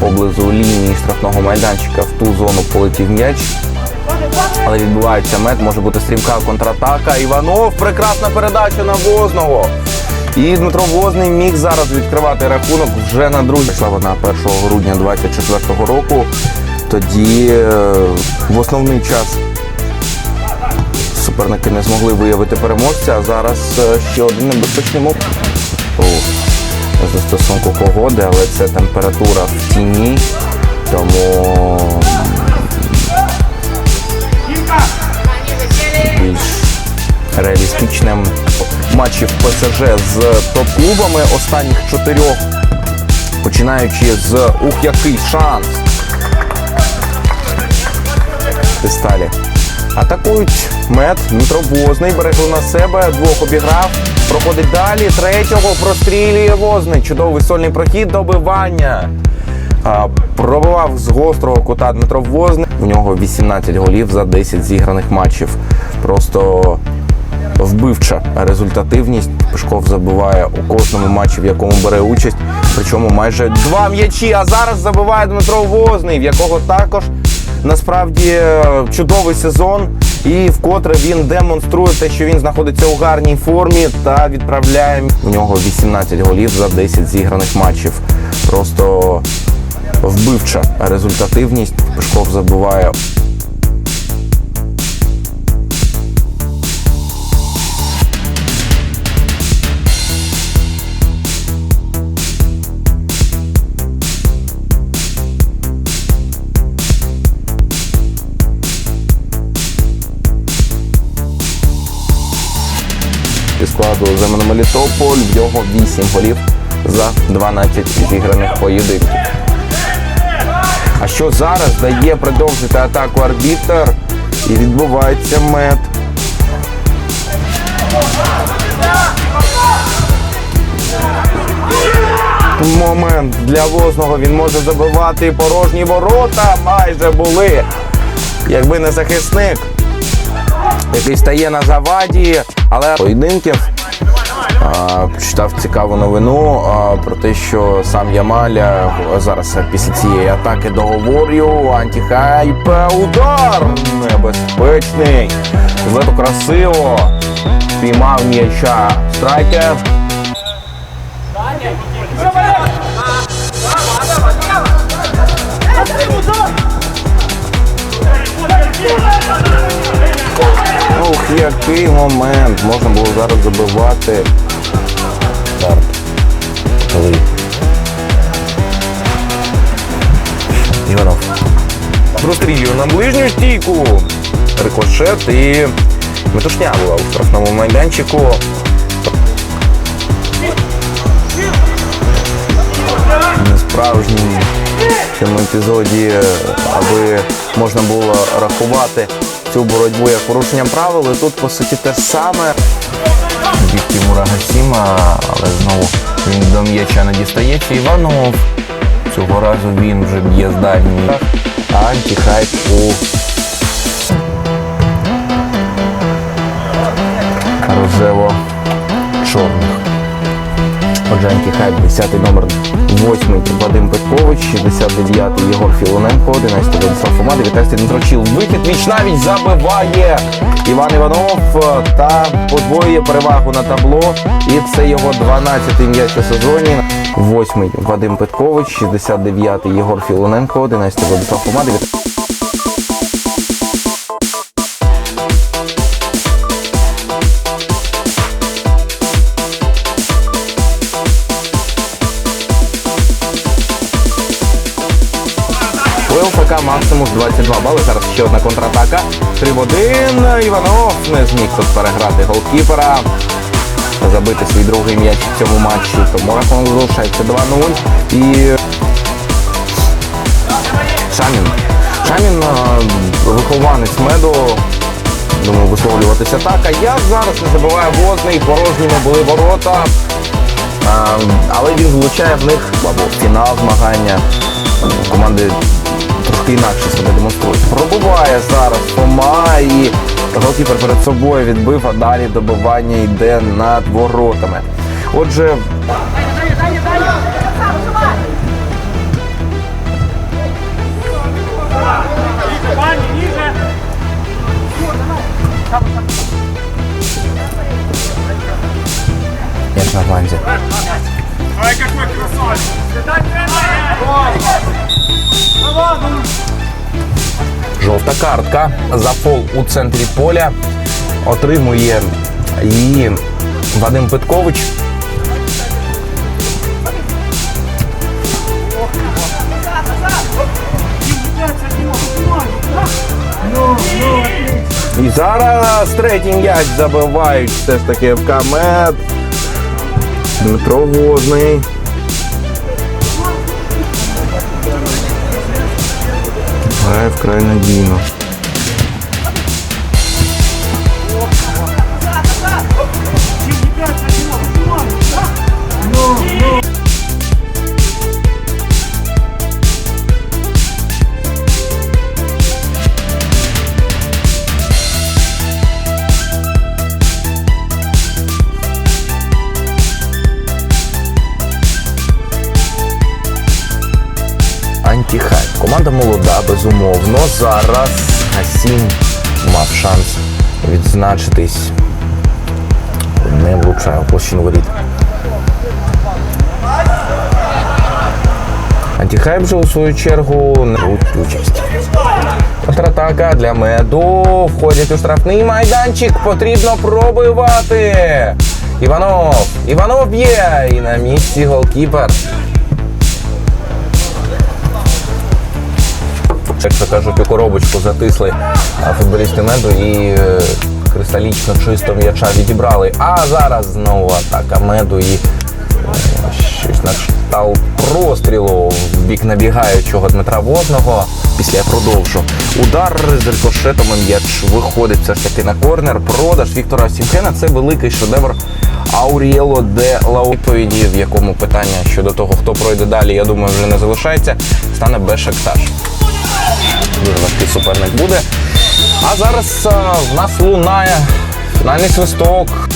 Поблизу лінії штрафного майданчика в ту зону полетів м'яч. Але відбувається мет, може бути стрімка контратака. Іванов, прекрасна передача на Возного. І Дмитро Возний міг зараз відкривати рахунок вже на другій. Пішла вона 1 грудня 24 року. Тоді е, в основний час суперники не змогли виявити переможця, а зараз е, ще один небезпечний мов. У застосунку погоди, але це температура в тіні, тому реалістичним матчів ПСЖ з топ-клубами останніх чотирьох, починаючи з ух, який шанс. Кристалі. Атакують мед, Дмитро Возний, бере на себе, двох обіграв, проходить далі, третього прострілює Возний. Чудовий сольний прохід, добивання. А, пробивав з гострого кута Дмитро Возний. У нього 18 голів за 10 зіграних матчів. Просто вбивча результативність. Пешков забиває у кожному матчі, в якому бере участь. Причому майже два м'ячі. А зараз забиває Дмитро Возний, в якого також насправді е, чудовий сезон. І вкотре він демонструє те, що він знаходиться у гарній формі та відправляє у нього 18 голів за 10 зіграних матчів. Просто вбивча результативність. Пешков забиває Земен Мелітополь. В нього 8 голів за 12 зіграних поєдинків. А що зараз дає продовжити атаку арбітер і відбувається мет. Момент для Возного він може забивати порожні ворота. Майже були. Якби не захисник, який стає на заваді, але поєдинків. Читав цікаву новину про те, що сам Ямаля зараз після цієї атаки договорю антихайп удар небезпечний. Злето красиво. Піймав м'яча страйкер. Ух, який момент. Можна було зараз забивати. Старт. Коли? Іванов. Прострілює на ближню стійку. Рикошет і метушня була у штрафному майданчику. Несправжній в цьому епізоді, аби можна було рахувати цю боротьбу як порушенням правил. І тут, по суті, те саме. Бік Тимура Гасіма, але знову він до м'яча не дістається. Іванов. Цього разу він вже б'є з дальній. Антихайп у рожево-чорних. Отже, антихайп 10 номер 8 Вадим Петкович, 69 Єгор Філоненко, 11 Владислав Фома, 19 Дмитро Чіл. Вихід віч навіть забиває Іван Іванов е, та подвоює перевагу на табло. І це його 12-й м'яч у сезоні. 8 Вадим Петкович, 69 Єгор Філоненко, 11 Владислав Фома, 19 Максимус 22 бали. Зараз ще одна контратака. 3 в 1. Іванов не зміг тут переграти голкіпера. Забити свій другий м'яч в цьому матчі. Тому рахунок залишається 2-0. І Шамін. Шамін е, вихованець меду. думаю, висловлюватися так. А я зараз не забуваю возний, порожніми були ворота. А, але він влучає в них або фінал змагання. Команди трошки інакше себе демонструють. Пробиває зараз Фома і голкіпер перед собою відбив, а далі добивання йде над воротами. Отже, як на фланзі. Ай, какой красавец! Жовта картка за фол у центрі поля. Отримує її Вадим Петкович. І зараз третій м'яч забивають все ж таки в камет. Дмитро Возний. Грає вкрай надійно. Антіхайп. Команда молода, безумовно. Зараз Гасім мав шанс відзначитись. Не влучає площину воріт. Антіхайп же у свою чергу не беруть участь. Контратака для меду. Входять у штрафний майданчик. Потрібно пробивати. Іванов. Іванов б'є. І на місці голкіпер. Як то кажуть, у коробочку затисли футболісти меду і е, кристалічно чисто м'яча відібрали. А зараз знову атака меду і е, щось на кшталт прострілу в бік набігаючого Дмитра Возного. Після я продовжу. Удар з рикошетом м'яч виходить все ж таки на корнер. Продаж Віктора Сімхена це великий шедевр Аурієло де Лау. В якому питання щодо того, хто пройде далі, я думаю, вже не залишається, стане Бешекташ дуже важкий суперник буде. А зараз а, в нас лунає фінальний свисток.